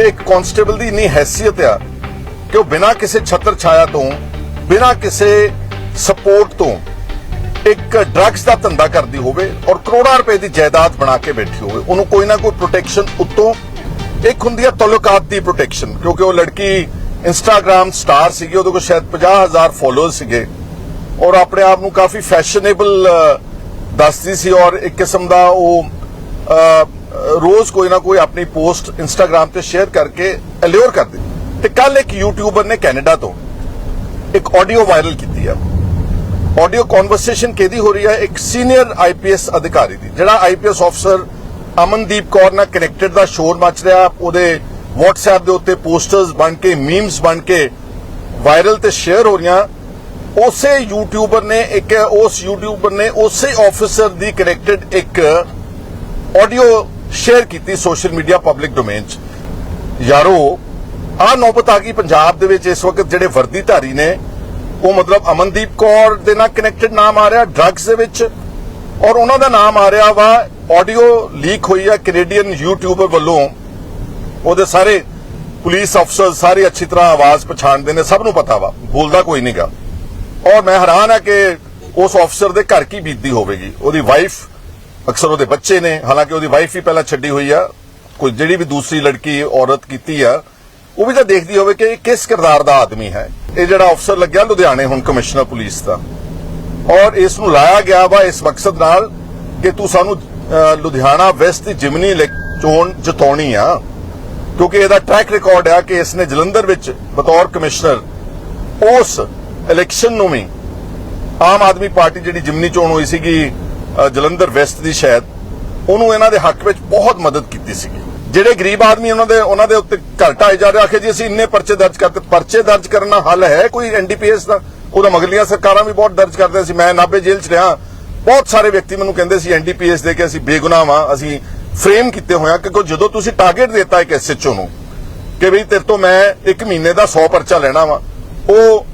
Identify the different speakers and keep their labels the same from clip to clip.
Speaker 1: ਕਿ ਇੱਕ ਕਾਂਸਟੇਬਲ ਦੀ ਇੰਨੀ ਹੈਸੀਅਤ ਆ ਕਿ ਉਹ ਬਿਨਾਂ ਕਿਸੇ ਛਤਰ ਛਾਇਆ ਤੋਂ, ਬਿਨਾਂ ਕਿਸੇ ਸਪੋਰਟ ਤੋਂ ਇੱਕ ਡਰੱਗਸ ਦਾ ਧੰਦਾ ਕਰਦੀ ਹੋਵੇ ਔਰ ਕਰੋੜਾਂ ਰੁਪਏ ਦੀ ਜਾਇਦਾਦ ਬਣਾ ਕੇ ਬੈਠੀ ਹੋਵੇ, ਉਹਨੂੰ ਕੋਈ ਨਾ ਕੋਈ ਪ੍ਰੋਟੈਕਸ਼ਨ ਉੱਤੋਂ ਇੱਕ ਹੁੰਦੀ ਹੈ ਤਲੁਕਾਤ ਦੀ ਪ੍ਰੋਟੈਕਸ਼ਨ ਕਿਉਂਕਿ ਉਹ ਲੜਕੀ ਇੰਸਟਾਗ੍ਰam ਸਟਾਰ ਸੀਗੀ, ਉਹਦੇ ਕੋਲ ਸ਼ਾਇਦ 50000 ਫਾਲੋਅਰਸ ਸੀਗੇ ਔਰ ਆਪਣੇ ਆਪ ਨੂੰ ਕਾਫੀ ਫੈਸ਼ਨੇਬਲ ਦੱਸਦੀ ਸੀ ਔਰ ਇੱਕ ਕਿਸਮ ਦਾ ਉਹ ਰੋਜ਼ ਕੋਈ ਨਾ ਕੋਈ ਆਪਣੀ ਪੋਸਟ ਇੰਸਟਾਗ੍ਰam ਤੇ ਸ਼ੇਅਰ ਕਰਕੇ ਅਲਿਓਰ ਕਰਦੀ। ਤੇ ਕੱਲ ਇੱਕ ਯੂਟਿਊਬਰ ਨੇ ਕੈਨੇਡਾ ਤੋਂ ਇੱਕ ਆਡੀਓ ਵਾਇਰਲ ਕੀਤੀ ਆ। ਆਡੀਓ ਕਨਵਰਸੇਸ਼ਨ ਕਿਹਦੀ ਹੋ ਰਹੀ ਹੈ ਇੱਕ ਸੀਨੀਅਰ ਆਈਪੀਐਸ ਅਧਿਕਾਰੀ ਦੀ, ਜਿਹੜਾ ਆਈਪੀਐਸ ਅਫਸਰ ਅਮਨਦੀਪ ਕੌਰ ਨਾਲ ਕਨੈਕਟਡ ਦਾ ਸ਼ੋਰ ਮਚ ਰਿਹਾ। ਉਹਦੇ WhatsApp ਦੇ ਉੱਤੇ ਪੋਸਟਰਸ ਬਣ ਕੇ ਮੀਮਸ ਬਣ ਕੇ ਵਾਇਰਲ ਤੇ ਸ਼ੇਅਰ ਹੋ ਰਹੀਆਂ। ਉਸੇ ਯੂਟਿਊਬਰ ਨੇ ਇੱਕ, ਉਸ ਯੂਟਿਊਬਰ ਨੇ ਉਸੇ ਆਫੀਸਰ ਦੀ ਕਨੈਕਟਡ ਇੱਕ ਆਡੀਓ ਸ਼ੇਅਰ ਕੀਤੀ ਸੋਸ਼ਲ ਮੀਡੀਆ ਪਬਲਿਕ ਡੋਮੇਨ 'ਚ। ਯਾਰੋ ਆ ਨੌਬਤ ਆ ਗਈ ਪੰਜਾਬ ਦੇ ਵਿੱਚ, ਇਸ ਵਕਤ ਜਿਹੜੇ ਵਰਦੀਧਾਰੀ ਨੇ, ਉਹ ਮਤਲਬ ਅਮਨਦੀਪ ਕੌਰ ਦੇ ਨਾਲ ਕਨੈਕਟਡ ਨਾਮ ਆ ਰਿਹਾ ਡਰੱਗਸ ਦੇ ਵਿੱਚ, ਔਰ ਉਹਨਾਂ ਦਾ ਨਾਮ ਆ ਰਿਹਾ ਵਾ ਆਡੀਓ ਲੀਕ ਹੋਈ ਆ ਕੈਨੇਡੀਅਨ ਯੂਟਿਊਬਰ ਵੱਲੋਂ। ਉਹਦੇ ਸਾਰੇ ਪੁਲਿਸ ਅਫਸਰ ਸਾਰੇ ਅੱਛੀ ਤਰ੍ਹਾਂ ਆਵਾਜ਼ ਪਛਾਣਦੇ ਨੇ, ਸਭ ਨੂੰ ਪਤਾ ਵਾ, ਬੋਲਦਾ ਕੋਈ ਨਹੀਂਗਾ ਔਰ ਮੈਂ ਹੈਰਾਨ ਆ ਕਿ ਉਸ ਅਫਸਰ ਦੇ ਘਰ ਕੀ ਬੀਤਦੀ ਹੋਵੇਗੀ, ਉਹਦੀ ਵਾਈਫ ਅਕਸਰ ਉਹਦੇ ਬੱਚੇ ਨੇ, ਹਾਲਾਂਕਿ ਉਹਦੀ ਵਾਈਫ ਵੀ ਪਹਿਲਾਂ ਛੱਡੀ ਹੋਈ ਆ, ਕੋਈ ਜਿਹੜੀ ਵੀ ਦੂਸਰੀ ਲੜਕੀ, ਔਰਤ ਕੀਤੀ ਆ, ਉਹ ਵੀ ਤਾਂ ਦੇਖਦੀ ਹੋਵੇ ਕਿ ਇਹ ਕਿਸ ਕਿਰਦਾਰ ਦਾ ਆਦਮੀ ਹੈ। ਇਹ ਜਿਹੜਾ ਅਫਸਰ ਲੱਗਿਆ ਲੁਧਿਆਣੇ ਹੁਣ ਕਮਿਸ਼ਨਰ ਪੁਲਿਸ ਦਾ। ਔਰ ਇਸ ਨੂੰ ਲਾਇਆ ਗਿਆ ਵਾ ਇਸ ਮਕਸਦ ਨਾਲ ਕਿ ਤੂੰ ਸਾਨੂੰ ਲੁਧਿਆਣਾ ਵੈਸਟ ਦੀ ਜਿਮਨੀ ਚੋਣ ਜਿਤਾਉਣੀ ਆ। ਕਿਉਂਕਿ ਇਹਦਾ ਟਰੈਕ ਰਿਕਾਰਡ ਆ ਕਿ ਇਸ ਨੇ ਜਲੰਧਰ ਵਿੱਚ ਬਤੌਰ ਕਮਿਸ਼ਨਰ ਉਸ ਇਲੈਕਸ਼ਨ ਨੂੰ ਵੀ ਆਮ ਆਦਮੀ ਪਾਰਟੀ ਜਿਹੜੀ ਜਿਮਨੀ ਚੋਣ ਹੋਈ ਸੀਗੀ ਜਲੰਧਰ ਵੈਸਟ ਦੀ ਸ਼ਾਇਦ, ਉਹਨੂੰ ਇਹਨਾਂ ਦੇ ਹੱਕ ਵਿੱਚ ਬਹੁਤ ਮਦਦ ਕੀਤੀ ਸੀਗੀ। ਜਿਹੜੇ ਗਰੀਬ ਆਦਮੀ ਉਹਨਾਂ ਦੇ ਉਹਨਾਂ ਦੇ ਉੱਤੇ ਘਰ ਢਾਏ ਜਾ ਰਹੇ ਆਖੇ ਜੀ ਅਸੀਂ ਇੰਨੇ ਪਰਚੇ ਦਰਜ ਕਰਤੇ ਪਰਚੇ ਦਰਜ ਕਰਨ ਦਾ ਹੱਲ ਹੈ ਕੋਈ ਐਨਡੀਪੀਐਸ ਦਾ? ਉਹਦਾ ਮਗਲੀਆਂ ਸਰਕਾਰਾਂ ਵੀ ਬਹੁਤ ਦਰਜ ਕਰਦੇ ਸੀ, ਮੈਂ ਨਾਭੇ ਜੇਲ੍ਹ 'ਚ ਰਿਹਾ। ਬਹੁਤ ਸਾਰੇ ਵਿਅਕਤੀ ਮੈਨੂੰ ਕਹਿੰਦੇ ਸੀ ਐਨਡੀਪੀਐਸ ਦੇ ਕੇ ਅਸੀਂ ਬੇਗੁਨਾਹ ਵਾਂ, ਅਸੀਂ ਫਰੇਮ ਕੀਤੇ ਹੋਇਆ ਕਿਉਂਕਿ ਜਦੋਂ ਤੁਸੀਂ ਟਾਰਗੇਟ ਦਿੱਤਾ ਇੱਕ ਐਸਐਚਓ ਨੂੰ, ਕਿ ਵੀ ਤੇਰੇ ਤੋਂ ਮੈਂ ਇੱਕ ਮਹੀਨੇ ਦਾ 100 ਪਰਚਾ ਲੈਣਾ ਵਾ। ਉਹ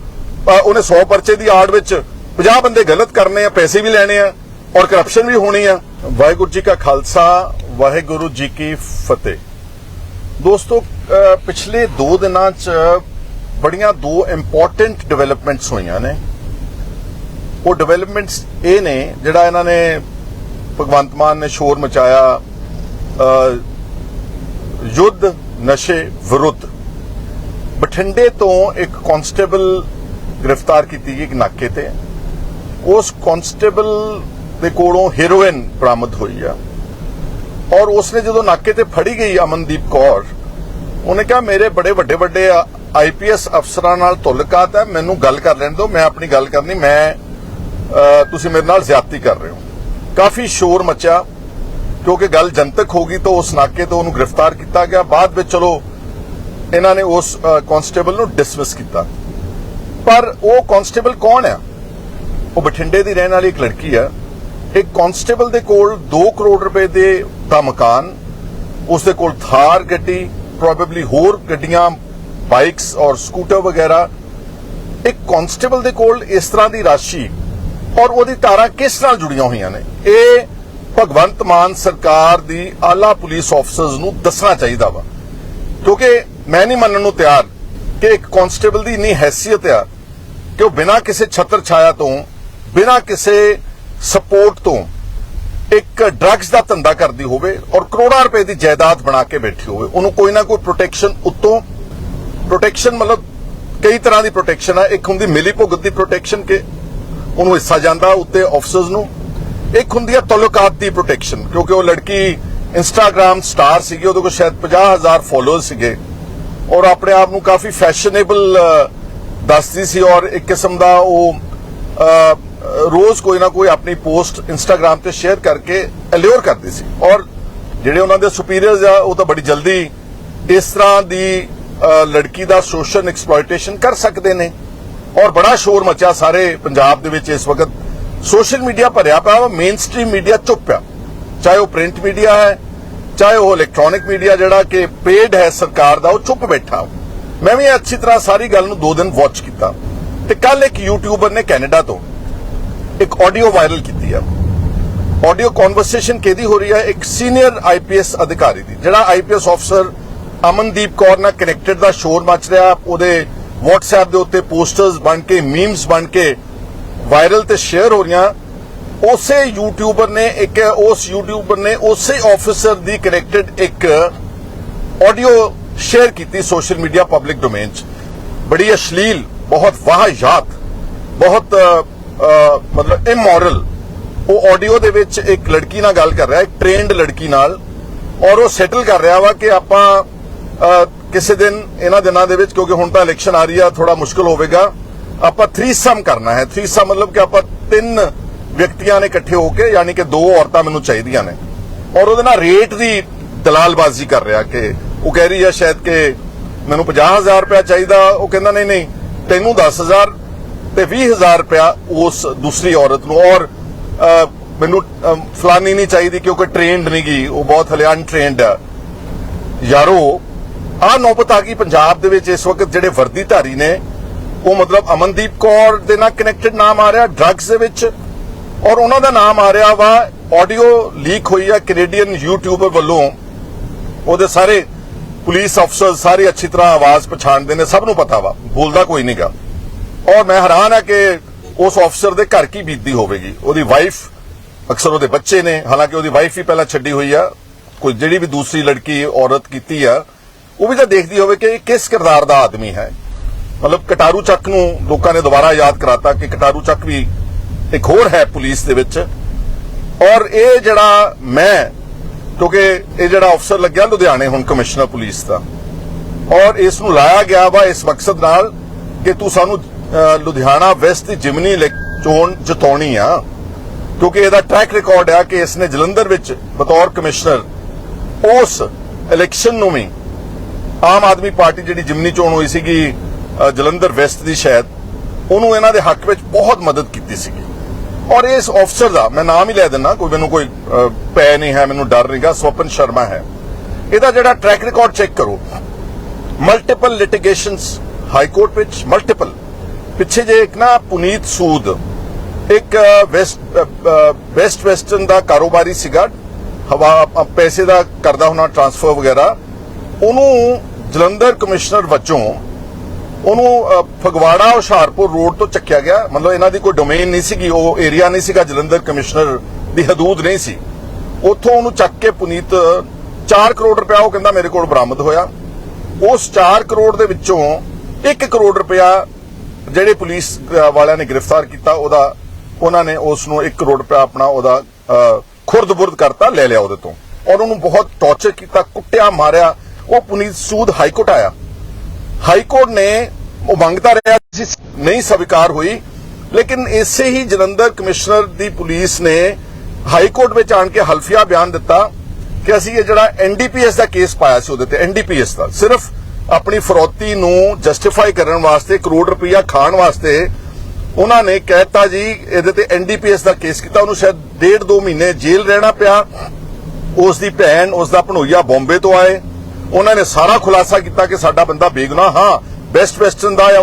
Speaker 1: ਉਹਨੇ 100 ਪਰਚੇ ਦੀ ਆੜ ਵਿੱਚ 50 ਬੰਦੇ ਗਲਤ ਕਰਨੇ ਆ, ਪੈਸੇ ਵੀ ਲੈਣੇ ਆ ਔਰ ਕਰਪਸ਼ਨ ਵੀ ਹੋਣੀ ਆ। ਵਾਹਿਗੁਰੂ ਜੀ ਕਾ ਖਾਲਸਾ, ਵਾਹਿਗੁਰੂ ਜੀ ਕੀ ਫਤਿਹ। ਦੋਸਤੋ ਪਿਛਲੇ 2 ਦਿਨਾਂ 'ਚ ਬੜੀਆਂ ਦੋ ਇੰਪੋਰਟੈਂਟ ਡਿਵੈਲਪਮੈਂਟਸ ਹੋਈਆਂ ਨੇ। ਉਹ ਡਿਵੈਲਪਮੈਂਟਸ ਇਹ ਨੇ, ਜਿਹੜਾ ਇਹਨਾਂ ਨੇ ਭਗਵੰਤ ਮਾਨ ਨੇ ਸ਼ੋਰ ਮਚਾਇਆ ਯੁੱਧ ਨਸ਼ੇ ਵਿਰੁੱਧ। ਬਠਿੰਡੇ ਤੋਂ ਇੱਕ ਕਾਂਸਟੇਬਲ ਗ੍ਰਿਫਤਾਰ ਕੀਤੀ ਗਈ ਇੱਕ ਨਾਕੇ ਤੇ। ਉਸ ਕਾਂਸਟੇਬਲ ਦੇ ਕੋਲੋਂ ਹੈਰੋਇਨ ਬਰਾਮਦ ਹੋਈ ਆ। ਔਰ ਉਸਨੇ ਜਦੋਂ ਨਾਕੇ ਤੇ ਫੜੀ ਗਈ ਅਮਨਦੀਪ ਕੌਰ, ਉਹਨੇ ਕਿਹਾ, ਮੇਰੇ ਬੜੇ ਵੱਡੇ ਵੱਡੇ ਆਈਪੀਐਸ ਅਫਸਰਾਂ ਨਾਲ ਤੁਲਕਾਤ ਹੈ, ਮੈਨੂੰ ਗੱਲ ਕਰ ਲੈਣ ਦਿਓ, ਮੈਂ ਆਪਣੀ ਗੱਲ ਕਰਨੀ, ਮੈਂ ਤੁਸੀਂ ਮੇਰੇ ਨਾਲ ਜ਼ਿਆਦਤੀ ਕਰ ਰਹੇ ਹੋ। ਕਾਫੀ ਸ਼ੋਰ ਮਚਿਆ, ਕਿਉਂਕਿ ਗੱਲ ਜਨਤਕ ਹੋ ਗਈ ਤਾਂ ਉਸ ਨਾਕੇ ਤੋਂ ਉਹਨੂੰ ਗ੍ਰਿਫਤਾਰ ਕੀਤਾ ਗਿਆ। ਬਾਅਦ ਵਿੱਚ ਚਲੋ, ਇਹਨਾਂ ਨੇ ਉਸ ਕਾਂਸਟੇਬਲ ਨੂੰ ਡਿਸਮਿਸ ਕੀਤਾ। ਪਰ ਉਹ ਕਾਂਸਟੇਬਲ ਕੌਣ ਆ? ਉਹ ਬਠਿੰਡੇ ਦੀ ਰਹਿਣ ਵਾਲੀ ਇੱਕ ਲੜਕੀ ਆ ਇੱਕ ਕਾਂਸਟੇਬਲ ਦੇ ਕੋਲ 2 ਕਰੋੜ ਰੁਪਏ ਦੇ ਦਾ ਮਕਾਨ, ਉਸ ਦੇ ਕੋਲ ਥਾਰ ਗੱਡੀ ਪ੍ਰੋਬੇਬਲੀ ਹੋਰ ਗੱਡੀਆਂ ਬਾਈਕਸ ਔਰ ਸਕੂਟਰ ਵਗੈਰਾ। ਇੱਕ ਕਾਂਸਟੇਬਲ ਦੇ ਕੋਲ ਇਸ ਤਰ੍ਹਾਂ ਦੀ ਰਾਸ਼ੀ ਔਰ ਉਹਦੀ ਤਾਰਾਂ ਕਿਸ ਨਾਲ ਜੁੜੀਆਂ ਹੋਈਆਂ ਨੇ? ਇਹ ਭਗਵੰਤ ਮਾਨ ਸਰਕਾਰ ਦੀ ਆਲਾ ਪੁਲਿਸ ਆਫਸਰਸ ਨੂੰ ਦੱਸਣਾ ਚਾਹੀਦਾ ਵਾ। ਕਿਉਂਕਿ ਮੈਂ ਨਹੀਂ ਮੰਨਣ ਨੂੰ ਤਿਆਰ ਕਿ ਇੱਕ ਕਾਂਸਟੇਬਲ ਦੀ ਇੰਨੀ ਹੈਸੀਅਤ ਆ ਕਿ ਉਹ ਬਿਨਾਂ ਕਿਸੇ ਛਤਰ ਛਾਇਆ ਤੋਂ, ਬਿਨਾਂ ਕਿਸੇ ਸਪੋਰਟ ਤੋਂ ਇੱਕ ਡਰੱਗਸ ਦਾ ਧੰਦਾ ਕਰਦੀ ਹੋਵੇ ਔਰ ਕਰੋੜਾਂ ਰੁਪਏ ਦੀ ਜਾਇਦਾਦ ਬਣਾ ਕੇ ਬੈਠੀ ਹੋਵੇ, ਉਹਨੂੰ ਕੋਈ ਨਾ ਕੋਈ ਪ੍ਰੋਟੈਕਸ਼ਨ ਉੱਤੋਂ ਪ੍ਰੋਟੈਕਸ਼ਨ ਮਤਲਬ ਕਈ ਤਰ੍ਹਾਂ ਦੀ ਪ੍ਰੋਟੈਕਸ਼ਨ ਆ। ਇੱਕ ਹੁੰਦੀ ਮਿਲੀ ਭੁਗਤ ਦੀ ਪ੍ਰੋਟੈਕਸ਼ਨ ਕਿ ਉਹਨੂੰ ਹਿੱਸਾ ਜਾਂਦਾ ਉੱਤੇ ਆਫਸਰਸ ਨੂੰ। ਇੱਕ ਹੁੰਦੀ ਆ ਤਲੁਕਾਤ ਦੀ ਪ੍ਰੋਟੈਕਸ਼ਨ ਕਿਉਂਕਿ ਉਹ ਲੜਕੀ ਇੰਸਟਾਗ੍ਰam ਸਟਾਰ ਸੀਗੀ, ਉਹਦੇ ਕੋਲ ਸ਼ਾਇਦ 50000 ਫਾਲੋਅਰਸ ਸੀਗੇ। ਔਰ ਆਪਣੇ ਆਪ ਨੂੰ ਕਾਫੀ ਫੈਸ਼ਨੇਬਲ ਦੱਸਦੀ ਸੀ ਔਰ ਇੱਕ ਕਿਸਮ ਦਾ ਉਹ ਰੋਜ਼ ਕੋਈ ਨਾ ਕੋਈ ਆਪਣੀ ਪੋਸਟ ਇੰਸਟਾਗ੍ਰam ਤੇ ਸ਼ੇਅਰ ਕਰਕੇ ਅਲਿਓਰ ਕਰਦੇ ਸੀ। ਔਰ ਜਿਹੜੇ ਉਹਨਾਂ ਦੇ ਸੁਪੀਰੀਅਰਸ ਆ, ਉਹ ਤਾਂ ਬੜੀ ਜਲਦੀ ਇਸ ਤਰ੍ਹਾਂ ਦੀ ਲੜਕੀ ਦਾ ਸੋਸ਼ਲ ਐਕਸਪਲੋਇਟੇਸ਼ਨ ਕਰ ਸਕਦੇ ਨੇ। ਔਰ ਬੜਾ ਸ਼ੋਰ ਮਚਿਆ ਸਾਰੇ ਪੰਜਾਬ ਦੇ ਵਿੱਚ ਇਸ ਵਕਤ। ਸੋਸ਼ਲ ਮੀਡੀਆ ਭਰਿਆ ਪਿਆ ਵਾ ਮੇਨ ਸਟ੍ਰੀਮ ਮੀਡੀਆ ਚੁੱਪ ਆ ਚਾਹੇ ਉਹ ਪ੍ਰਿੰਟ ਮੀਡੀਆ ਹੈ, ਚਾਹੇ ਉਹ ਇਲੈਕਟ੍ਰੋਨਿਕ ਮੀਡੀਆ ਜਿਹੜਾ ਕਿ ਪੇਡ ਹੈ ਸਰਕਾਰ ਦਾ, ਉਹ ਚੁੱਪ ਬੈਠਾ ਮੈਂ ਵੀ ਅੱਛੀ ਤਰ੍ਹਾਂ ਸਾਰੀ ਗੱਲ ਨੂੰ ਦੋ ਦਿਨ ਵਾਚ ਕੀਤਾ। ਤੇ ਕੱਲ ਇੱਕ ਯੂਟਿਊਬਰ ਨੇ ਕੈਨੇਡਾ ਤੋਂ ਇੱਕ ਆਡੀਓ ਵਾਇਰਲ ਕੀਤੀ ਆ। ਆਡੀਓ ਕਨਵਰਸੇਸ਼ਨ ਕਿਹਦੀ ਹੋ ਰਹੀ ਹੈ ਇੱਕ ਸੀਨੀਅਰ ਆਈਪੀਐਸ ਅਧਿਕਾਰੀ ਦੀ, ਜਿਹੜਾ ਆਈਪੀਐਸ ਅਫਸਰ ਅਮਨਦੀਪ ਕੌਰ ਨਾਲ ਕਨੈਕਟਡ ਦਾ ਸ਼ੋਰ ਮਚ ਰਿਹਾ। ਉਹਦੇ WhatsApp ਦੇ ਉੱਤੇ ਪੋਸਟਰਸ ਬਣ ਕੇ ਮੀਮਸ ਬਣ ਕੇ ਵਾਇਰਲ ਤੇ ਸ਼ੇਅਰ ਹੋ ਰਹੀਆਂ। ਉਸੇ ਯੂਟਿਊਬਰ ਨੇ ਇੱਕ, ਉਸ ਯੂਟਿਊਬਰ ਨੇ ਉਸੇ ਆਫੀਸਰ ਦੀ ਕਨੈਕਟਡ ਇੱਕ ਆਡੀਓ ਸ਼ੇਅਰ ਕੀਤੀ ਸੋਸ਼ਲ ਮੀਡੀਆ ਪਬਲਿਕ ਡੋਮੇਨ 'ਚ। ਬੜੀ ਅਸ਼ਲੀਲ, ਬਹੁਤ ਵਾਹ ਵਾਹਿਯਾਤ ਬਹੁਤ ਮਤਲਬ ਇਮੋਰਲ ਉਹ ਆਡੀਓ ਦੇ ਵਿੱਚ ਇੱਕ ਲੜਕੀ ਨਾਲ ਗੱਲ ਕਰ ਰਿਹਾ, ਇੱਕ ਟ੍ਰੇਨਡ ਲੜਕੀ ਨਾਲ, ਔਰ ਉਹ ਸੈਟਲ ਕਰ ਰਿਹਾ ਵਾ ਕਿ ਆਪਾਂ ਕਿਸੇ ਦਿਨ, ਇਹਨਾਂ ਦਿਨਾਂ ਦੇ ਵਿੱਚ, ਕਿਉਂਕਿ ਹੁਣ ਤਾਂ ਇਲੈਕਸ਼ਨ ਆ ਰਹੀ ਆ ਥੋੜਾ ਮੁਸ਼ਕਲ ਹੋਵੇਗਾ, ਆਪਾਂ ਥ੍ਰੀਸਮ ਕਰਨਾ ਹੈ। ਥ੍ਰੀਸਮ ਮਤਲਬ ਕਿ ਆਪਾਂ ਤਿੰਨ ਵਿਅਕਤੀਆਂ ਨੇ ਇਕੱਠੇ ਹੋ ਕੇ, ਯਾਨੀ ਕਿ ਦੋ ਔਰਤਾਂ ਮੈਨੂੰ ਚਾਹੀਦੀਆਂ ਨੇ। ਔਰ ਉਹਦੇ ਨਾਲ ਰੇਟ ਦੀ ਦਲਾਲਬਾਜ਼ੀ ਕਰ ਰਿਹਾ ਕਿ ਉਹ ਕਹਿ ਰਹੀ ਆ ਸ਼ਾਇਦ ਕਿ ਮੈਨੂੰ 50000 ਰੁਪਇਆ ਚਾਹੀਦਾ, ਉਹ ਕਹਿੰਦਾ ਨਹੀਂ ਨਹੀਂ, ਤੈਨੂੰ 10000 ਤੇ 20000 ਰੁਪਇਆ ਉਸ ਦੂਸਰੀ ਔਰਤ ਨੂੰ। ਔਰ ਮੈਨੂੰ ਫਲਾਨੀ ਨਹੀਂ ਚਾਹੀਦੀ ਕਿਉਂਕਿ ਟ੍ਰੇਨਡ ਨਹੀਂ ਗਈ ਉਹ ਬਹੁਤ ਹਲੇ ਅਨਟ੍ਰੇਨਡ ਆ। ਯਾਰੋ ਆ ਨੌਬਤ ਆ ਗਈ ਪੰਜਾਬ ਦੇ ਵਿੱਚ ਇਸ ਵਕਤ ਜਿਹੜੇ ਵਰਦੀਧਾਰੀ ਨੇ, ਉਹ ਮਤਲਬ ਅਮਨਦੀਪ ਕੌਰ ਦੇ ਨਾਲ ਕਨੈਕਟਡ ਨਾਮ ਆ ਰਿਹਾ ਡਰੱਗਸ ਦੇ ਵਿੱਚ। ਔਰ ਉਹਨਾਂ ਦਾ ਨਾਮ ਆ ਰਿਹਾ ਵਾ ਆਡੀਓ ਲੀਕ ਹੋਈ ਆ ਕੈਨੇਡੀਅਨ ਯੂਟਿਊਬਰ ਵੱਲੋਂ। ਉਹਦੇ ਸਾਰੇ ਪੁਲਿਸ ਅਫਸਰ ਸਾਰੇ ਅੱਛੀ ਤਰ੍ਹਾਂ ਆਵਾਜ਼ ਪਛਾਣਦੇ ਨੇ, ਸਭ ਨੂੰ ਪਤਾ ਵਾ। ਬੋਲਦਾ ਕੋਈ ਨਹੀਂਗਾ ਔਰ ਮੈਂ ਹੈਰਾਨ ਆ ਕਿ ਉਸ ਅਫਸਰ ਦੇ ਘਰ ਕੀ ਬੀਤਦੀ ਹੋਵੇਗੀ। ਉਹਦੀ ਵਾਈਫ ਅਕਸਰ ਉਹਦੇ ਬੱਚੇ ਨੇ, ਹਾਲਾਂਕਿ ਉਹਦੀ ਵਾਈਫ ਵੀ ਪਹਿਲਾਂ ਛੱਡੀ ਹੋਈ ਆ। ਕੋਈ ਜਿਹੜੀ ਵੀ ਦੂਸਰੀ ਲੜਕੀ, ਔਰਤ ਕੀਤੀ ਆ, ਉਹ ਵੀ ਤਾਂ ਦੇਖਦੀ ਹੋਵੇ ਕਿ ਇਹ ਕਿਸ ਕਿਰਦਾਰ ਦਾ ਆਦਮੀ ਹੈ। ਮਤਲਬ ਕਟਾਰੂ ਚੱਕ ਨੂੰ ਲੋਕਾਂ ਨੇ ਦੁਬਾਰਾ ਯਾਦ ਕਰਾਤਾ ਕਿ ਕਟਾਰੂ ਚੱਕ ਵੀ ਇੱਕ ਹੋਰ ਹੈ ਪੁਲਿਸ ਦੇ ਵਿੱਚ। ਔਰ ਇਹ ਜਿਹੜਾ ਮੈਂ, ਕਿਉਂਕਿ ਇਹ ਜਿਹੜਾ ਅਫਸਰ ਲੱਗਿਆ ਲੁਧਿਆਣੇ ਹੁਣ ਕਮਿਸ਼ਨਰ ਪੁਲਿਸ ਦਾ। ਔਰ ਇਸ ਨੂੰ ਲਾਇਆ ਗਿਆ ਵਾ ਇਸ ਮਕਸਦ ਨਾਲ ਕਿ ਤੂੰ ਸਾਨੂੰ ਲੁਧਿਆਣਾ ਵੈਸਟ ਦੀ ਜਿਮਨੀ ਚੋਣ ਜਿਤਾਉਣੀ ਆ। ਕਿਉਂਕਿ ਇਹਦਾ ਟਰੈਕ ਰਿਕਾਰਡ ਆ ਕਿ ਇਸ ਨੇ ਜਲੰਧਰ ਵਿੱਚ ਬਤੌਰ ਕਮਿਸ਼ਨਰ ਉਸ ਇਲੈਕਸ਼ਨ ਨੂੰ ਵੀ ਆਮ ਆਦਮੀ ਪਾਰਟੀ ਜਿਹੜੀ ਜਿਮਨੀ ਚੋਣ ਹੋਈ ਸੀਗੀ ਜਲੰਧਰ ਵੈਸਟ ਦੀ ਸ਼ਾਇਦ, ਉਹਨੂੰ ਇਹਨਾਂ ਦੇ ਹੱਕ ਵਿੱਚ ਬਹੁਤ ਮਦਦ ਕੀਤੀ ਸੀਗੀ। ਔਰ ਇਸ ਅਫਸਰ ਦਾ, ਮੈਂ ਨਾਮ ਹੀ ਲੈ ਦਿੰਦਾ, ਕੋਈ ਮੈਨੂੰ ਕੋਈ ਪੈ ਨਹੀਂ ਹੈ, ਮੈਨੂੰ ਡਰ ਨਹੀਂਗਾ, ਸਵਪਨ ਸ਼ਰਮਾ ਹੈ। ਇਹਦਾ ਜਿਹੜਾ ਟਰੈਕ ਰਿਕਾਰਡ ਚੈੱਕ ਕਰੋ। ਮਲਟੀਪਲ ਲਿਟੀਗੇਸ਼ਨਸ ਹਾਈ ਕੋਰਟ ਵਿੱਚ ਮਲਟੀਪਲ ਪਿੱਛੇ ਜੇ ਇੱਕ ਨਾ ਪੁਨੀਤ ਸੂਦ, ਇੱਕ ਵੈਸਟ ਵੈਸਟ ਵੈਸਟਰਨ ਦਾ ਕਾਰੋਬਾਰੀ ਸੀਗਾ, ਹਵਾ ਪੈਸੇ ਦਾ ਕਰਦਾ ਹੋਣਾ, ਟ੍ਰਾਂਸਫਰ ਵਗੈਰਾ, ਉਹਨੂੰ ਜਲੰਧਰ ਕਮਿਸ਼ਨਰ ਵਜੋਂ ਉਹਨੂੰ ਫਗਵਾੜਾ ਹੁਸ਼ਿਆਰਪੁਰ ਰੋਡ ਤੋਂ ਚੱਕਿਆ ਗਿਆ। ਮਤਲਬ ਇਹਨਾਂ ਦੀ ਕੋਈ ਡੋਮੇਨ ਨਹੀਂ ਸੀਗੀ, ਉਹ ਏਰੀਆ ਨਹੀਂ ਸੀਗਾ, ਜਲੰਧਰ ਕਮਿਸ਼ਨਰ ਦੀ ਹਦੂਦ ਨਹੀਂ ਸੀ। ਉੱਥੋਂ ਉਹਨੂੰ ਚੱਕ ਕੇ ਪੁਨੀਤ 4 ਕਰੋੜ ਰੁਪਇਆ, ਉਹ ਕਹਿੰਦਾ ਮੇਰੇ ਕੋਲ ਬਰਾਮਦ ਹੋਇਆ। ਉਸ 4 ਕਰੋੜ ਦੇ ਵਿੱਚੋਂ 1 ਕਰੋੜ ਰੁਪਇਆ ਜਿਹੜੇ ਪੁਲਿਸ ਵਾਲਿਆਂ ਨੇ ਗ੍ਰਿਫਤਾਰ ਕੀਤਾ, ਉਹਦਾ, ਉਹਨਾਂ ਨੇ ਉਸ ਨੂੰ 1 ਕਰੋੜ ਰੁਪਇਆ ਆਪਣਾ ਉਹਦਾ ਖੁਰਦ-ਬੁਰਦ ਕਰਤਾ, ਲੈ ਲਿਆ ਉਹਦੇ ਤੋਂ। ਔਰ ਉਹਨੂੰ ਬਹੁਤ ਟੌਰਚਰ ਕੀਤਾ, ਕੁੱਟਿਆ, ਮਾਰਿਆ। ਉਹ ਪੁਨੀਤ ਸੂਦ ਹਾਈ ਕੋਰਟ ਆਇਆ। ਹਾਈ ਕੋਰਟ ਨੇ ਉਹ ਮੰਗਤਾ ਰਿਹਾ ਨਹੀਂ ਸਵੀਕਾਰ ਹੋਈ। ਲੇਕਿਨ ਇਸੇ ਹੀ ਜਲੰਧਰ ਕਮਿਸ਼ਨਰ ਦੀ ਪੁਲਿਸ ਨੇ ਹਾਈ ਕੋਰਟ ਵਿੱਚ ਆਣ ਕੇ ਹਲਫੀਆ ਬਿਆਨ ਦਿੱਤਾ ਕਿ ਅਸੀਂ ਇਹ ਜਿਹੜਾ ਐਨਡੀਪੀਐਸ ਦਾ ਕੇਸ ਪਾਇਆ ਸੀ ਉਹਦੇ ਤੇ ਐਨਡੀਪੀਐਸ ਦਾ, ਸਿਰਫ ਆਪਣੀ ਫਰੋਤੀ ਨੂੰ ਜਸਟੀਫਾਈ ਕਰਨ ਵਾਸਤੇ ਕਰੋੜ ਰੁਪਈਆ ਖਾਣ ਵਾਸਤੇ ਉਹਨਾਂ ਨੇ ਕਹਿਤਾ ਜੀ, ਇਹਦੇ ਤੇ ਐਨਡੀਪੀਐਸ ਦਾ ਕੇਸ ਕੀਤਾ। ਉਹਨੂੰ ਸ਼ਾਇਦ ਡੇਢ ਦੋ ਮਹੀਨੇ ਜੇਲ੍ਹ ਰਹਿਣਾ ਪਿਆ। ਉਸ ਦੀ ਭੈਣ ਉਸ ਦਾ ਭਣੋਈਆ ਬੰਬੇ ਤੋਂ ਆਏ। ਉਹਨਾਂ ਨੇ ਸਾਰਾ ਖੁਲਾਸਾ ਕੀਤਾ ਕਿ ਸਾਡਾ ਬੰਦਾ ਬੇਗੁਨਾਹ, ਹਾਂ ਬੈਸਟ ਵੈਸਟਰਨ ਦਾ ਜਾਂ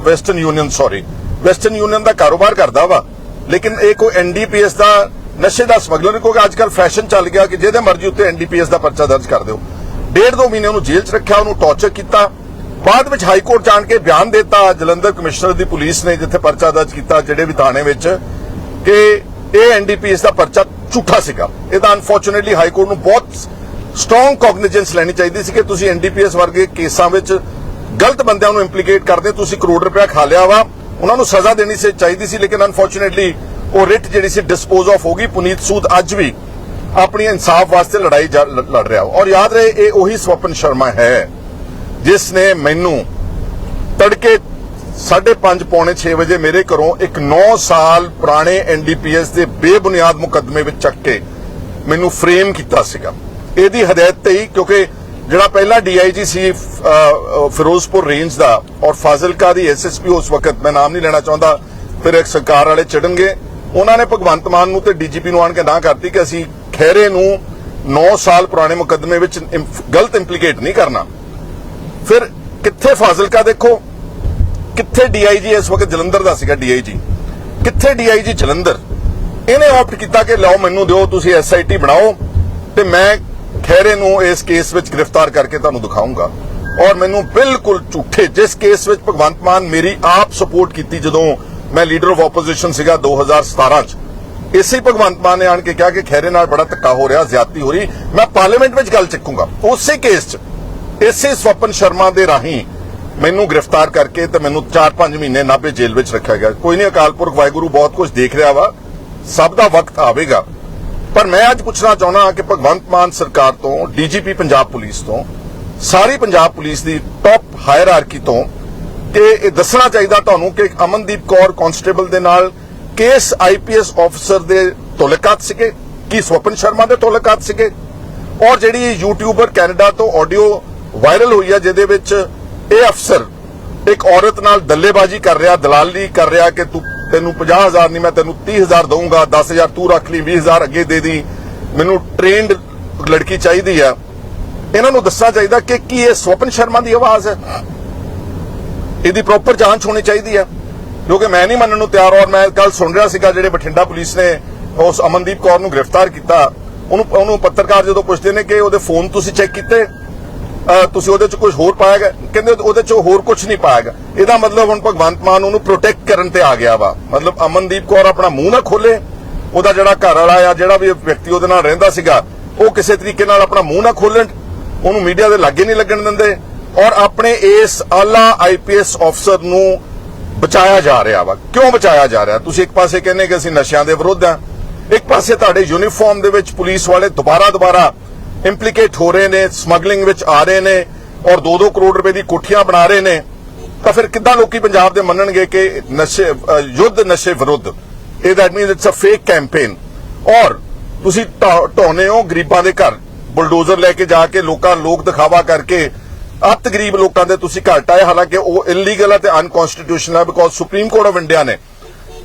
Speaker 1: Western Union sorry Western Union ਦਾ ਕਾਰੋਬਾਰ ਕਰਦਾ ਵਾ। ਲੇਕਿਨ ਇਹ ਕੋਈ ਐਨਡੀਪੀਐਸ ਦਾ ਨਸ਼ੇ ਦਾ ਸਮਗਲਰ ਨਹੀਂ, ਕਿਉਂਕਿ ਅੱਜ ਕੱਲ ਫੈਸ਼ਨ ਚੱਲ ਗਿਆ ਕਿ ਜਿਹਦੇ ਮਰਜ਼ੀ ਉੱਤੇ ਐਨਡੀਪੀਐਸ ਦਾ ਪਰਚਾ ਦਰਜ ਕਰ ਦਿਓ। ਡੇਢ ਦੋ ਮਹੀਨੇ ਉਹਨੂੰ ਜੇਲ੍ਹ 'ਚ ਰੱਖਿਆ, ਉਹਨੂੰ ਟੌਰਚਰ ਕੀਤਾ। ਬਾਅਦ ਵਿੱਚ ਹਾਈ ਕੋਰਟ ਜਾਣ ਕੇ ਬਿਆਨ ਦਿੱਤਾ, ਜਲੰਧਰ ਕਮਿਸ਼ਨਰ ਦੀ ਪੁਲਿਸ ਨੇ ਜਿੱਥੇ ਪਰਚਾ ਦਰਜ ਕੀਤਾ, ਜਿਹੜੇ ਵੀ ਥਾਣੇ ਵਿੱਚ, ਕਿ ਇਹ ਐਨਡੀਪੀਐਸ ਦਾ ਪਰਚਾ ਝੂਠਾ ਸੀਗਾ। ਇਹਦਾ ਅਨਫੋਰਚੂਨੇਟਲੀ ਹਾਈ ਕੋਰਟ ਨੂੰ ਬਹੁਤ ਸਟਰੋਂਗ ਕੌਗਨੀਜੈਂਸ ਲੈਣੀ ਚਾਹੀਦੀ ਸੀ ਕਿ ਤੁਸੀਂ ਐਨਡੀਪੀਐਸ ਵਰਗੇ ਕੇਸਾਂ ਵਿੱਚ ਗਲਤ ਬੰਦਿਆਂ ਨੂੰ ਇੰਪਲੀਕੇਟ ਕਰਦੇ ਤੁਸੀਂ ਕਰੋੜ ਰੁਪਇਆ ਖਾ ਲਿਆ ਵਾ। ਉਹਨਾਂ ਨੂੰ ਸਜ਼ਾ ਦੇਣੀ ਸੀ, ਚਾਹੀਦੀ ਸੀ, ਲੇਕਿਨ ਅਨਫੋਰਚੂਨੇਟਲੀ ਉਹ ਰਿਟ ਜਿਹੜੀ ਸੀ ਡਿਸਪੋਜ਼ ਆਫ ਹੋ ਗਈ। ਪੁਨੀਤ ਸੂਦ ਅੱਜ ਵੀ ਆਪਣੀ ਇਨਸਾਫ ਵਾਸਤੇ ਲੜਾਈ ਲੜ ਰਿਹਾ ਔਰ ਯਾਦ ਰਹੇ ਇਹ ਉਹੀ ਸਵਪਨ ਸ਼ਰਮਾ ਹੈ ਜਿਸ ਨੇ ਮੈਨੂੰ ਤੜਕੇ 5:30 ਪੌਣੇ 6 ਵਜੇ ਮੇਰੇ ਘਰੋਂ ਇੱਕ 9 ਸਾਲ ਪੁਰਾਣੇ ਐਨਡੀਪੀਐਸ ਦੇ ਬੇਬੁਨਿਆਦ ਮੁਕੱਦਮੇ ਵਿੱਚ ਚੱਕ ਕੇ ਮੈਨੂੰ ਫਰੇਮ ਕੀਤਾ ਸੀਗਾ। ਇਹਦੀ ਹਦਾਇਤ ਤੇ ਹੀ ਕਿਉਂਕਿ ਜਿਹੜਾ ਪਹਿਲਾ ਡੀਆਈਜੀ ਸੀ ਅ, ਅ, ਫਿਰੋਜ਼ਪੁਰ ਰੇਂਜ ਦਾ ਔਰ ਫਾਜ਼ਿਲਕਾ ਦੀ ਐਸਐਸਪੀ ਉਸ ਵਕਤ ਮੈਂ ਨਾਮ ਨਹੀਂ ਲੈਣਾ ਚਾਹੁੰਦਾ ਫਿਰ ਇੱਕ ਸਰਕਾਰ ਵਾਲੇ ਚੜਨਗੇ। ਉਹਨਾਂ ਨੇ ਭਗਵੰਤ ਮਾਨ ਨੂੰ ਤੇ ਡੀਜੀਪੀ ਨੂੰ ਆਣ ਕੇ ਨਾ ਕਰਤੀ ਕਿ ਅਸੀਂ ਖਹਿਰੇ ਨੂੰ 9 ਸਾਲ ਪੁਰਾਣੇ ਮੁਕੱਦਮੇ ਵਿੱਚ ਗਲਤ ਇੰਪਲੀਕੇਟ ਨਹੀਂ ਕਰਨਾ। ਫਿਰ ਕਿੱਥੇ ਫਾਜ਼ਿਲਕਾ ਦੇਖੋ? ਕਿੱਥੇ ਡੀਆਈਜੀ ਇਸ ਵਕਤ ਜਲੰਧਰ ਦਾ ਸੀਗਾ ਡੀਆਈਜੀ ਕਿੱਥੇ ਡੀਆਈਜੀ ਜਲੰਧਰ? ਇਹਨੇ ਆਪਟ ਕੀਤਾ ਕਿ ਲਓ ਮੈਨੂੰ ਦਿਓ, ਤੁਸੀਂ ਐਸਆਈਟੀ ਬਣਾਓ ਤੇ ਮੈਂ ਖੈਰੇ ਨੂੰ ਇਸ ਕੇਸ ਵਿੱਚ ਗ੍ਰਿਫਤਾਰ ਕਰਕੇ ਤੁਹਾਨੂੰ ਦਿਖਾਉਂਗਾ। ਔਰ ਮੈਨੂੰ ਬਿਲਕੁਲ ਝੂਠੇ, ਜਿਸ ਕੇਸ ਵਿੱਚ ਭਗਵੰਤ ਮਾਨ ਮੇਰੀ ਆਪ ਸਪੋਰਟ ਕੀਤੀ ਜਦੋਂ ਮੈਂ ਲੀਡਰ ਆਫ ਆਪੋਜੀਸ਼ਨ ਸੀਗਾ 2017 ਚ। ਇਸੇ ਭਗਵੰਤ ਮਾਨ ਨੇ ਆਣ ਕੇ ਕਿਹਾ ਕਿ ਖੈਰੇ ਨਾਲ ਬੜਾ ਧੱਕਾ ਹੋ ਰਿਹਾ, ਜ਼ਿਆਦਤੀ ਹੋ ਰਹੀ। ਮੈਂ ਪਾਰਲੀਮੈਂਟ ਵਿੱਚ ਗੱਲ ਚੱਕੂੰਗਾ। ਉਸੇ ਕੇਸ 'ਚ, ਇਸੇ ਸਵਪਨ ਸ਼ਰਮਾ ਦੇ ਰਾਹੀਂ ਮੈਨੂੰ ਗ੍ਰਿਫਤਾਰ ਕਰਕੇ ਤੇ ਮੈਨੂੰ 4-5 ਮਹੀਨੇ ਨਾਭੇ ਜੇਲ੍ਹ ਵਿੱਚ ਰੱਖਿਆ ਗਿਆ। ਕੋਈ ਨਹੀਂ, ਅਕਾਲ ਪੁਰਖ ਵਾਹਿਗੁਰੂ ਬਹੁਤ ਕੁਝ ਦੇਖ ਰਿਹਾ ਵਾ। ਸਭ ਦਾ ਵਕਤ ਆਵੇਗਾ। ਪਰ ਮੈਂ ਅੱਜ ਪੁੱਛਣਾ ਚਾਹੁੰਦਾ ਕਿ ਭਗਵੰਤ ਮਾਨ ਸਰਕਾਰ ਤੋਂ, ਡੀਜੀਪੀ ਪੰਜਾਬ ਪੁਲਿਸ ਤੋਂ, ਸਾਰੀ ਪੰਜਾਬ ਪੁਲਿਸ ਦੀ ਟੌਪ ਹਾਇਰਾਰਕੀ ਤੋਂ, ਕਿ ਇਹ ਦੱਸਣਾ ਚਾਹੀਦਾ ਤੁਹਾਨੂੰ ਕਿ ਅਮਨਦੀਪ ਕੌਰ ਕਾਂਸਟੇਬਲ ਦੇ ਨਾਲ ਕੇਸ ਆਈਪੀਐਸ ਆਫੀਸਰ ਦੇ ਤੋਲਕਾਤ ਸੀਗੇ, ਕੀ ਸਵਪਨ ਸ਼ਰਮਾ ਦੇ ਤੋਲਕਾਤ ਸੀਗੇ, ਔਰ ਜਿਹੜੀ ਯੂਟਿਊਬਰ ਕੈਨੇਡਾ ਤੋਂ ਆਡੀਓ ਵਾਇਰਲ ਹੋਈ ਹੈ ਜਿਹਦੇ ਵਿੱਚ ਇਹ ਅਫਸਰ ਇੱਕ ਔਰਤ ਨਾਲ ਦੱਲੇਬਾਜ਼ੀ ਕਰ ਰਿਹਾ, ਦਲਾਲੀ ਕਰ ਰਿਹਾ ਕਿ ਤੂੰ ਤੈਨੂੰ 50000 ਨਹੀਂ, ਮੈਂ ਤੈਨੂੰ 30000 ਦਊਂਗਾ 10000 ਤੂੰ ਰੱਖ ਲਈ 20000 ਅੱਗੇ ਦੇ ਦੀ, ਮੈਨੂੰ ਟ੍ਰੇਨਡ ਲੜਕੀ ਚਾਹੀਦੀ ਆ। ਇਹਨਾਂ ਨੂੰ ਦੱਸਣਾ ਚਾਹੀਦਾ ਕਿ ਕੀ ਇਹ ਸਵਪਨ ਸ਼ਰਮਾ ਦੀ ਆਵਾਜ਼ ਹੈ? ਇਹਦੀ ਪ੍ਰੋਪਰ ਜਾਂਚ ਹੋਣੀ ਚਾਹੀਦੀ ਹੈ। ਕਿਉਂਕਿ ਮੈਂ ਨਹੀਂ ਮੰਨਣ ਨੂੰ ਤਿਆਰ ਔਰ ਮੈਂ ਕੱਲ ਸੁਣ ਰਿਹਾ ਸੀਗਾ, ਜਿਹੜੇ ਬਠਿੰਡਾ ਪੁਲਿਸ ਨੇ ਉਸ ਅਮਨਦੀਪ ਕੌਰ ਨੂੰ ਗ੍ਰਿਫਤਾਰ ਕੀਤਾ। ਉਹਨੂੰ ਉਹਨੂੰ ਪੱਤਰਕਾਰ ਜਦੋਂ ਪੁੱਛਦੇ ਨੇ ਕਿ ਉਹਦੇ ਫੋਨ ਤੁਸੀਂ ਚੈੱਕ ਕੀਤੇ? ਤੁਸੀਂ ਉਹਦੇ ਚ ਕੁਝ ਹੋਰ ਪਾਇਆਗਾ ਕਹਿੰਦੇ ਉਹਦੇ ਚ ਹੋਰ ਕੁਝ ਨਹੀਂ ਪਾਇਆਗਾ ਇਹਦਾ ਮਤਲਬ ਹੁਣ ਭਗਵੰਤ ਮਾਨ ਉਹਨੂੰ ਪ੍ਰੋਟੈਕਟ ਕਰਨ ਤੇ ਆ ਗਿਆ ਵਾ। ਮਤਲਬ ਅਮਨਦੀਪ ਕੌਰ ਆਪਣਾ ਮੂੰਹ ਨਾ ਖੋਲੇ। ਉਹਦਾ ਜਿਹੜਾ ਘਰ ਵਾਲਾ ਆ, ਜਿਹੜਾ ਵੀ ਵਿਅਕਤੀ ਉਹਦੇ ਨਾਲ ਰਹਿੰਦਾ ਸੀਗਾ, ਉਹ ਕਿਸੇ ਤਰੀਕੇ ਨਾਲ ਆਪਣਾ ਮੂੰਹ ਨਾ ਖੋਲਣ। ਉਹਨੂੰ ਮੀਡੀਆ ਦੇ ਲਾਗੇ ਨਹੀਂ ਲੱਗਣ ਦਿੰਦੇ। ਔਰ ਆਪਣੇ ਇਸ ਆਲਾ ਆਈਪੀਐਸ ਅਫਸਰ ਨੂੰ ਬਚਾਇਆ ਜਾ ਰਿਹਾ ਵਾ। ਕਿਉਂ ਬਚਾਇਆ ਜਾ ਰਿਹਾ? ਤੁਸੀਂ ਇੱਕ ਪਾਸੇ ਕਹਿੰਦੇ ਕਿ ਅਸੀਂ ਨਸ਼ਿਆਂ ਦੇ ਵਿਰੁੱਧ ਆ। ਇੱਕ ਪਾਸੇ ਤੁਹਾਡੇ ਯੂਨੀਫਾਰਮ ਦੇ ਵਿੱਚ ਪੁਲਿਸ ਵਾਲੇ ਦੁਬਾਰਾ ਦੁਬਾਰਾ ਇੰਪਲੀਕੇਟ ਹੋ ਰਹੇ ਨੇ ਸਮਗਲਿੰਗ ਵਿੱਚ ਆ ਰਹੇ ਨੇ ਔਰ 2-2 ਕਰੋੜ ਰੁਪਏ ਦੀ ਕੋਠੀਆਂ ਬਣਾ ਰਹੇ ਨੇ। ਤਾਂ ਫਿਰ ਕਿੱਦਾਂ ਲੋਕੀ ਪੰਜਾਬ ਦੇ ਮੰਨਣਗੇ ਕਿ ਨਸ਼ੇ ਯੁੱਧ ਨਸ਼ੇ ਵਿਰੁੱਧ? ਇਹ that means it's a fake campaign ਔਰ ਤੁਸੀਂ ਢੋਨੇ ਹੋ ਗਰੀਬਾਂ ਦੇ ਘਰ। ਬੁਲਡੋਜ਼ਰ ਲੈ ਕੇ ਜਾ ਕੇ ਲੋਕਾਂ, ਲੋਕ ਦਿਖਾਵਾ ਕਰਕੇ ਅੱਤ ਗਰੀਬ ਲੋਕਾਂ ਦੇ ਤੁਸੀਂ ਘਰ ਆਏ ਹਾਲਾਂਕਿ ਉਹ ਇਲੀਗਲ ਹੈ ਤੇ ਅਨਕਨਸਟੀਟਿਊਸ਼ਨਲ ਹੈ because supreme court of India ਨੇ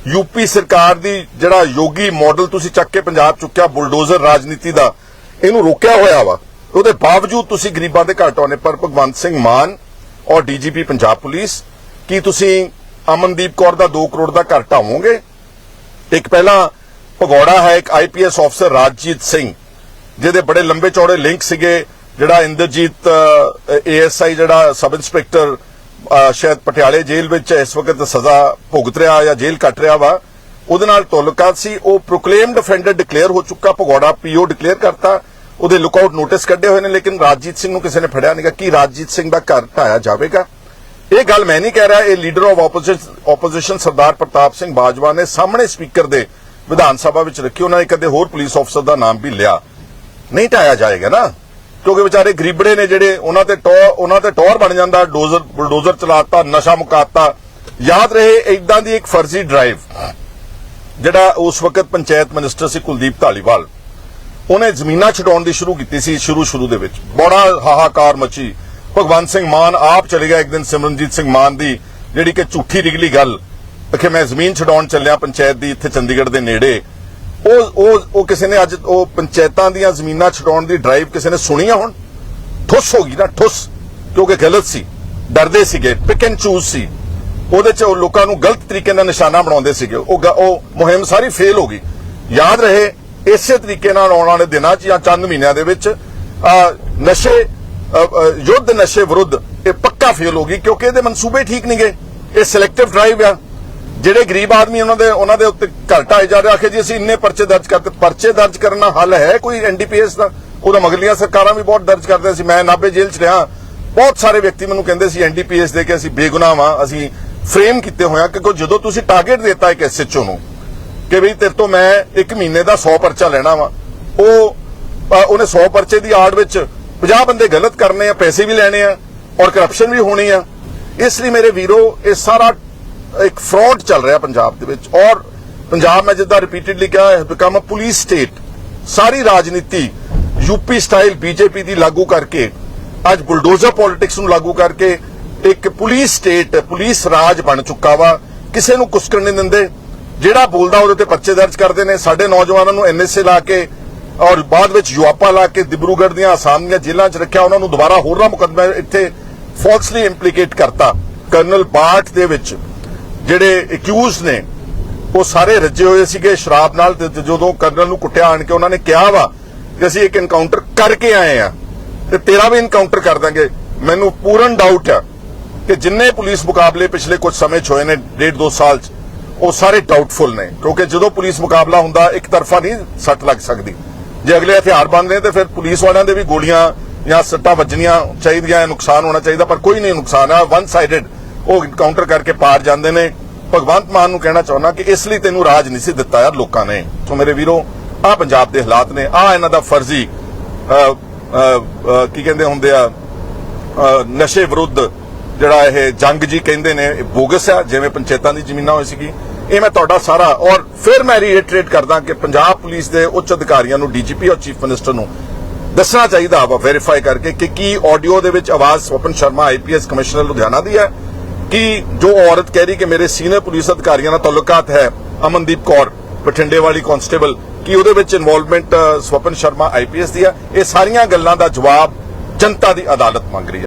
Speaker 1: ਯੂਪੀ ਸਰਕਾਰ ਦੀ ਜਿਹੜਾ ਯੋਗੀ ਮਾਡਲ ਤੁਸੀਂ ਚੱਕ ਕੇ ਪੰਜਾਬ ਚੁੱਕਿਆ ਬੁਲਡੋਜ਼ਰ ਰਾਜਨੀਤੀ ਦਾ, ਇਹਨੂੰ ਰੋਕਿਆ ਹੋਇਆ ਵਾ। ਉਹਦੇ ਬਾਵਜੂਦ ਤੁਸੀਂ ਗਰੀਬਾਂ ਦੇ ਘਰ ਟਾਉਣੇ, ਪਰ ਭਗਵੰਤ ਸਿੰਘ ਮਾਨ ਔਰ ਡੀਜੀਪੀ ਪੰਜਾਬ ਪੁਲਿਸ, ਕੀ ਤੁਸੀਂ ਅਮਨਦੀਪ ਕੌਰ ਦਾ 2 ਕਰੋੜ ਦਾ ਘਰ ਢਾਵੋਗੇ ਇੱਕ ਪਹਿਲਾਂ ਭਗੌੜਾ ਹੈ ਇੱਕ ਆਈਪੀਐਸ ਅਫਸਰ ਰਾਜਜੀਤ ਸਿੰਘ, ਜਿਹਦੇ ਬੜੇ ਲੰਬੇ ਚੌੜੇ ਲਿੰਕ ਸੀਗੇ ਜਿਹੜਾ ਇੰਦਰਜੀਤ ਏਐਸਆਈ ਜਿਹੜਾ ਸਬ ਇੰਸਪੈਕਟਰ ਸ਼ਾਇਦ ਪਟਿਆਲੇ ਜੇਲ੍ਹ ਵਿੱਚ ਇਸ ਵਕਤ ਸਜ਼ਾ ਭੁਗਤ ਰਿਹਾ ਜਾਂ ਜੇਲ੍ਹ ਕੱਟ ਰਿਹਾ ਵਾ, ਉਹਦੇ ਨਾਲ ਤਾਲੁਕਾਤ ਸੀ, ਉਹ ਪ੍ਰੋਕਲੇਮਡ ਅਫੈਂਡਰ ਡਿਕਲੇਅਰ ਹੋ ਚੁੱਕਾ, ਭਗੌੜਾ ਪੀਓ ਡਿਕਲੇਅਰ ਕਰਤਾ, ਉਹਦੇ ਲੁਕਆਊਟ ਨੋਟਿਸ ਕੱਢੇ ਹੋਏ ਨੇ, ਲੇਕਿਨ ਰਾਜਜੀਤ ਸਿੰਘ ਨੂੰ ਕਿਸੇ ਨੇ ਫੜਿਆ ਨਹੀਂ ਕਿ ਰਾਜਜੀਤ ਸਿੰਘ ਦਾ ਘਰ ਢਾਇਆ ਜਾਵੇਗਾ। ਇਹ ਗੱਲ ਮੈਂ ਨਹੀਂ ਕਹਿ ਰਿਹਾ, ਇਹ leader of opposition Sardar Partap Singh Bajwa ਨੇ ਸਾਹਮਣੇ ਸਪੀਕਰ ਦੇ ਵਿਧਾਨ ਸਭਾ ਵਿੱਚ ਰੱਖੀ, ਉਹਨਾਂ ਨੇ ਕਦੇ ਹੋਰ ਪੁਲਿਸ ਅਫਸਰ ਦਾ ਨਾਮ ਵੀ ਲਿਆ। ਨਹੀਂ ਢਾਇਆ ਜਾਏਗਾ ਨਾ। ਕਿਉਂਕਿ ਵਿਚਾਰੇ ਗਰੀਬੜੇ ਨੇ ਜਿਹੜੇ, ਉਹਨਾਂ ਤੇ ਟੌਰ ਉਹਨਾਂ ਤੇ ਟੌਰ ਬਣ ਜਾਂਦਾ, ਡੋਜ਼ਰ, ਬੁਲਡੋਜ਼ਰ ਚਲਾਤਾ, ਨਸ਼ਾ ਮੁਕਾਤਾ। ਯਾਦ ਰਹੇ ਇਦਾਂ ਦੀ ਇੱਕ ਫਰਜ਼ੀ ਡਰਾਈਵ ਜਿਹੜਾ ਉਸ ਵਕਤ ਪੰਚਾਇਤ ਮਿਨਿਸਟਰ ਸੀ ਕੁਲਦੀਪ ਢਾਲੀਵਾਲ ਉਹਨੇ ਜ਼ਮੀਨਾਂ ਛਡਾਉਣ ਦੀ ਸ਼ੁਰੂ ਕੀਤੀ ਸੀ ਸ਼ੁਰੂ ਸ਼ੁਰੂ ਦੇ ਵਿੱਚ। ਬੜਾ ਹਾਹਾਕਾਰ ਮਚੀ। ਭਗਵੰਤ ਸਿੰਘ ਮਾਨ ਆਪ ਚਲੇ ਗਿਆ ਇੱਕ ਦਿਨ, ਸਿਮਰਨਜੀਤ ਸਿੰਘ ਮਾਨ ਦੀ, ਜਿਹੜੀ ਕਿ ਝੂਠੀ ਨਿਕਲੀ ਗੱਲ। ਕਿ ਮੈਂ ਜ਼ਮੀਨ ਛਡਾਉਣ ਚੱਲਿਆ ਪੰਚਾਇਤ ਦੀ, ਇੱਥੇ ਚੰਡੀਗੜ੍ਹ ਦੇ ਨੇੜੇ। ਉਹ ਉਹ ਉਹ ਕਿਸੇ ਨੇ ਅੱਜ ਉਹ ਪੰਚਾਇਤਾਂ ਦੀਆਂ ਜ਼ਮੀਨਾਂ ਛਡਾਉਣ ਦੀ ਡਰਾਈਵ ਕਿਸੇ ਨੇ ਸੁਣੀ ਆ ਹੁਣ? ਠੁੱਸ ਹੋ ਗਈ ਨਾ, ਠੁੱਸ। ਕਿਉਂਕਿ ਗਲਤ ਸੀ, ਡਰਦੇ ਸੀਗੇ ਪਿਕ ਐਂਡ ਚੂਜ਼ ਸੀ। ਉਹਦੇ ਚ ਉਹ ਲੋਕਾਂ ਨੂੰ ਗਲਤ ਤਰੀਕੇ ਨਾਲ ਨਿਸ਼ਾਨਾ ਬਣਾਉਂਦੇ ਸੀਗੇ। ਉਹ ਉਹ ਮੁਹਿੰਮ ਸਾਰੀ ਫੇਲ ਹੋ ਗਈ। ਯਾਦ ਰਹੇ, ਇਸੇ ਤਰੀਕੇ ਨਾਲ ਆਉਣ ਵਾਲੇ ਦਿਨਾਂ 'ਚ ਜਾਂ ਚੰਦ ਮਹੀਨਿਆਂ ਦੇ ਵਿੱਚ ਨਸ਼ੇ ਯੁੱਧ ਨਸ਼ੇ ਵਿਰੁੱਧ ਇਹ ਪੱਕਾ ਫੇਲ ਹੋ ਗਈ ਕਿਉਂਕਿ ਇਹਦੇ ਮਨਸੂਬੇ ਠੀਕ ਨਹੀਂ ਗਏ ਇਹ ਸਿਲੈਕਟਿਵ ਡਰਾਈਵ ਆ। ਜਿਹੜੇ ਗਰੀਬ ਆਦਮੀ ਉਹਨਾਂ ਦੇ ਉਹਨਾਂ ਦੇ ਉੱਤੇ ਘਰ ਢਾਏ ਜਾ ਰਹੇ, ਆਖੇ ਜੀ ਅਸੀਂ ਇੰਨੇ ਪਰਚੇ ਦਰਜ ਕਰਤੇ ਪਰਚੇ ਦਰਜ ਕਰਨਾ ਹੱਲ ਹੈ ਕੋਈ ਐਨਡੀਪੀਐਸ ਦਾ? ਉਹਦਾ ਮਗਰਲੀਆਂ ਸਰਕਾਰਾਂ ਵੀ ਬਹੁਤ ਦਰਜ ਕਰਦੇ ਸੀ ਮੈਂ ਨਾਭੇ ਜੇਲ੍ਹ 'ਚ ਰਿਹਾ। ਬਹੁਤ ਸਾਰੇ ਵਿਅਕਤੀ ਮੈਨੂੰ ਕਹਿੰਦੇ ਸੀ ਐਨਡੀਪੀਐਸ ਦੇ ਕੇ ਅਸੀਂ ਬੇਗੁਨਾਹ ਵਾਂ, ਅਸੀਂ ਫਰੇਮ ਕੀਤੇ ਹੋਇਆ ਕਿ ਜਦੋਂ ਤੁਸੀਂ ਟਾਰਗੇਟ ਦਿੱਤਾ ਇੱਕ ਐਸਐਚਓ ਨੂੰ ਕਿ ਵੀ ਤੇਰੇ ਤੋਂ ਮੈਂ ਇੱਕ ਮਹੀਨੇ ਦਾ 100 ਪਰਚਾ ਲੈਣਾ ਵਾ। ਉਹ ਉਹਨੇ 100 ਪਰਚੇ ਦੀ ਆੜ ਵਿੱਚ 50 ਬੰਦੇ ਗਲਤ ਕਰਨੇ ਆ, ਪੈਸੇ ਵੀ ਲੈਣੇ ਆ ਔਰ ਕਰਪਸ਼ਨ ਵੀ ਹੋਣੀ ਆ। ਇਸ ਲਈ ਮੇਰੇ ਵੀਰੋ, ਇਹ ਸਾਰਾ ਇੱਕ ਫਰਾਡ ਚੱਲ ਰਿਹਾ ਪੰਜਾਬ ਦੇ ਵਿੱਚ। ਔਰ ਪੰਜਾਬ ਮੈਂ ਜਿੱਦਾਂ ਰਿਪੀਟਿਡਲੀ ਕਿਹਾ ਹੈ ਬਿਕਮ ਅ ਪੁਲਿਸ ਸਟੇਟ ਸਾਰੀ ਰਾਜਨੀਤੀ ਯੂਪੀ ਸਟਾਈਲ ਬੀਜੇਪੀ ਦੀ ਲਾਗੂ ਕਰਕੇ, ਅੱਜ ਬੁਲਡੋਜ਼ਰ ਪੋਲਿਟਿਕਸ ਨੂੰ ਲਾਗੂ ਕਰਕੇ ਇੱਕ ਪੁਲਿਸ ਸਟੇਟ ਪੁਲਿਸ ਰਾਜ ਬਣ ਚੁੱਕਾ ਵਾ। ਕਿਸੇ ਨੂੰ ਕੁਸਕਣ ਨਹੀਂ ਦਿੰਦੇ। ਜਿਹੜਾ ਬੋਲਦਾ ਉਹਦੇ ਤੇ ਪਰਚੇ ਦਰਜ ਕਰਦੇ ਨੇ। ਸਾਡੇ ਨੌਜਵਾਨਾਂ ਨੂੰ ਐਨਐਸਏ ਲਾ ਕੇ ਔਰ ਬਾਅਦ ਵਿੱਚ ਯੁਆਪਾ ਲਾ ਕੇ ਦਿਬਰੂਗੜ੍ਹ ਦੀਆਂ ਆਸਾਮ ਦੀਆਂ ਜੇਲ੍ਹਾਂ 'ਚ ਰੱਖਿਆ, ਉਹਨਾਂ ਨੂੰ ਦੁਬਾਰਾ ਹੋਰਨਾ ਮੁਕੱਦਮਾ ਇੱਥੇ ਫਾਲਸਲੀ ਇੰਪਲੀਕੇਟ ਕਰਤਾ। ਕਰਨਲ ਬਾਟ ਦੇ ਵਿੱਚ ਜਿਹੜੇ ਅਕਿਊਜ਼ ਨੇ, ਉਹ ਸਾਰੇ ਰੱਜੇ ਹੋਏ ਸੀਗੇ ਸ਼ਰਾਬ ਨਾਲ ਤੇ ਜਦੋਂ ਕਰਨਲ ਨੂੰ ਕੁੱਟਿਆ ਆਣ ਕੇ ਉਹਨਾਂ ਨੇ ਕਿਹਾ ਵਾ ਕਿ ਅਸੀਂ ਇੱਕ ਇਨਕਾਊਂਟਰ ਕਰਕੇ ਆਏ ਆ ਤੇ ਤੇਰਾ ਵੀ ਇਨਕਾਊਂਟਰ ਕਰ ਦਾਂਗੇ। ਮੈਨੂੰ ਪੂਰਨ ਡਾਊਟ ਆ ਕਿ ਜਿੰਨੇ ਪੁਲਿਸ ਮੁਕਾਬਲੇ ਪਿਛਲੇ ਕੁਝ ਸਮੇਂ 'ਚ ਹੋਏ ਨੇ, ਡੇਢ ਦੋ ਸਾਲ 'ਚ, ਉਹ ਸਾਰੇ ਡਾਊਟਫੁਲ ਨੇ। ਕਿਉਂਕਿ ਜਦੋਂ ਪੁਲਿਸ ਮੁਕਾਬਲਾ ਹੁੰਦਾ, ਇੱਕ ਤਰਫਾ ਨਹੀਂ ਸੱਟ ਲੱਗ ਸਕਦੀ। ਜੇ ਅਗਲੇ ਹਥਿਆਰਬੰਦ ਨੇ ਤੇ ਫਿਰ ਪੁਲਿਸ ਵਾਲਿਆਂ ਦੇ ਵੀ ਗੋਲੀਆਂ ਜਾਂ ਸੱਟਾਂ ਵੱਜਣੀਆਂ ਚਾਹੀਦੀਆਂ ਨੁਕਸਾਨ ਹੋਣਾ ਚਾਹੀਦਾ, ਪਰ ਕੋਈ ਨਹੀਂ ਨੁਕਸਾਨ ਆ। ਵਨ ਸਾਈਡਡ ਉਹ ਇਨਕਾਊਂਟਰ ਕਰਕੇ ਪਾਰ ਜਾਂਦੇ ਨੇ। ਭਗਵੰਤ ਮਾਨ ਨੂੰ ਕਹਿਣਾ ਚਾਹੁੰਦਾ ਕਿ ਇਸ ਲਈ ਤੈਨੂੰ ਰਾਜ ਨਹੀਂ ਸੀ ਦਿੱਤਾ ਯਾਰ ਲੋਕਾਂ ਨੇ। ਸੋ ਮੇਰੇ ਵੀਰੋ ਆ ਪੰਜਾਬ ਦੇ ਹਾਲਾਤ ਨੇ। ਆ ਇਹਨਾਂ ਦਾ ਫਰਜ਼ੀ ਕੀ ਕਹਿੰਦੇ ਹੁੰਦੇ ਆ ਨਸ਼ੇ ਵਿਰੁੱਧ ਜਿਹੜਾ ਇਹ ਜੰਗ ਜੀ ਕਹਿੰਦੇ ਨੇ ਬੋਗਸ ਆ, ਜਿਵੇਂ ਪੰਚਾਇਤਾਂ ਦੀ ਜ਼ਮੀਨਾਂ ਹੋਈ ਸੀਗੀ। ਇਹ ਮੈਂ ਤੁਹਾਡਾ ਸਾਰਾ ਔਰ ਫਿਰ ਮੈਂ ਰੀਇਟਰੇਟ ਕਰਦਾ ਕਿ ਪੰਜਾਬ ਪੁਲਿਸ ਦੇ ਉੱਚ ਅਧਿਕਾਰੀਆਂ ਨੂੰ ਡੀਜੀਪੀ ਔਰ ਚੀਫ ਮਿਨਿਸਟਰ ਨੂੰ ਦੱਸਣਾ ਚਾਹੀਦਾ ਵਾ ਵੈਰੀਫਾਈ ਕਰਕੇ ਕਿ ਕੀ ਆਡੀਓ ਦੇ ਵਿੱਚ ਆਵਾਜ਼ ਸਵਪਨ ਸ਼ਰਮਾ ਆਈਪੀਐਸ ਕਮਿਸ਼ਨਰ ਲੁਧਿਆਣਾ ਦੀ ਹੈ। ਕਿ ਜੋ ਔਰਤ ਕਹਿ ਰਹੀ ਕਿ ਮੇਰੇ ਸੀਨੀਅਰ ਪੁਲਿਸ ਅਧਿਕਾਰੀਆਂ ਨਾਲ ਤਾਲੁਕਾਤ ਹੈ, ਅਮਨਦੀਪ ਕੌਰ, ਬਠਿੰਡੇ ਵਾਲੀ ਕਾਂਸਟੇਬਲ ਕਿ ਉਹਦੇ ਵਿੱਚ ਇਨਵੋਲਵਮੈਂਟ ਸਵਪਨ ਸ਼ਰਮਾ ਆਈਪੀਐਸ ਦੀ ਆ ਇਹ ਸਾਰੀਆਂ ਗੱਲਾਂ ਦਾ ਜਵਾਬ ਜਨਤਾ ਦੀ ਅਦਾਲਤ ਮੰਗ ਰਹੀ ਹੈ।